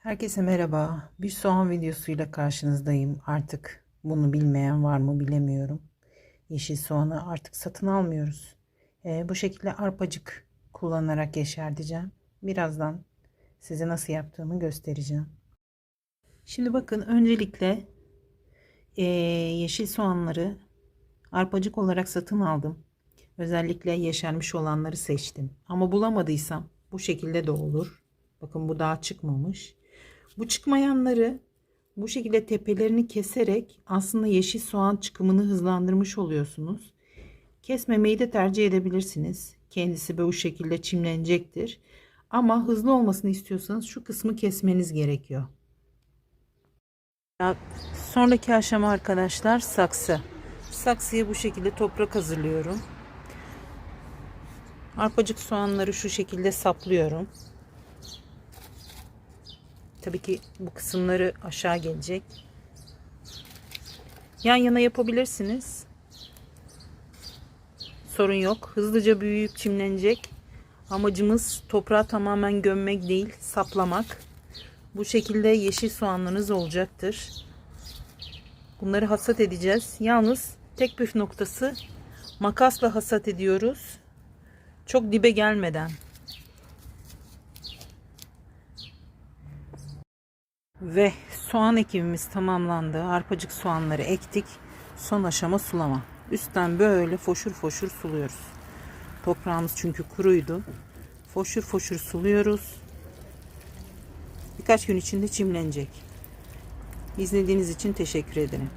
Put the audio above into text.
Herkese merhaba. Bir soğan videosuyla karşınızdayım. Artık bunu bilmeyen var mı bilemiyorum. Yeşil soğanı artık satın almıyoruz. Ee, bu şekilde arpacık kullanarak yeşerteceğim. Birazdan size nasıl yaptığımı göstereceğim. Şimdi bakın öncelikle ee, yeşil soğanları arpacık olarak satın aldım. Özellikle yeşermiş olanları seçtim. Ama bulamadıysam bu şekilde de olur. Bakın bu daha çıkmamış. Bu çıkmayanları bu şekilde tepelerini keserek aslında yeşil soğan çıkımını hızlandırmış oluyorsunuz. Kesmemeyi de tercih edebilirsiniz. Kendisi bu şekilde çimlenecektir. Ama hızlı olmasını istiyorsanız şu kısmı kesmeniz gerekiyor. Sonraki aşama arkadaşlar saksı. Saksıya bu şekilde toprak hazırlıyorum. Arpacık soğanları şu şekilde saplıyorum. Tabii ki bu kısımları aşağı gelecek. Yan yana yapabilirsiniz. Sorun yok. Hızlıca büyüyüp çimlenecek. Amacımız toprağı tamamen gömmek değil, saplamak. Bu şekilde yeşil soğanlarınız olacaktır. Bunları hasat edeceğiz. Yalnız tek püf noktası makasla hasat ediyoruz. Çok dibe gelmeden. Ve soğan ekimimiz tamamlandı. Arpacık soğanları ektik. Son aşama sulama. Üstten böyle foşur foşur suluyoruz. Toprağımız çünkü kuruydu. Foşur foşur suluyoruz. Birkaç gün içinde çimlenecek. İzlediğiniz için teşekkür ederim.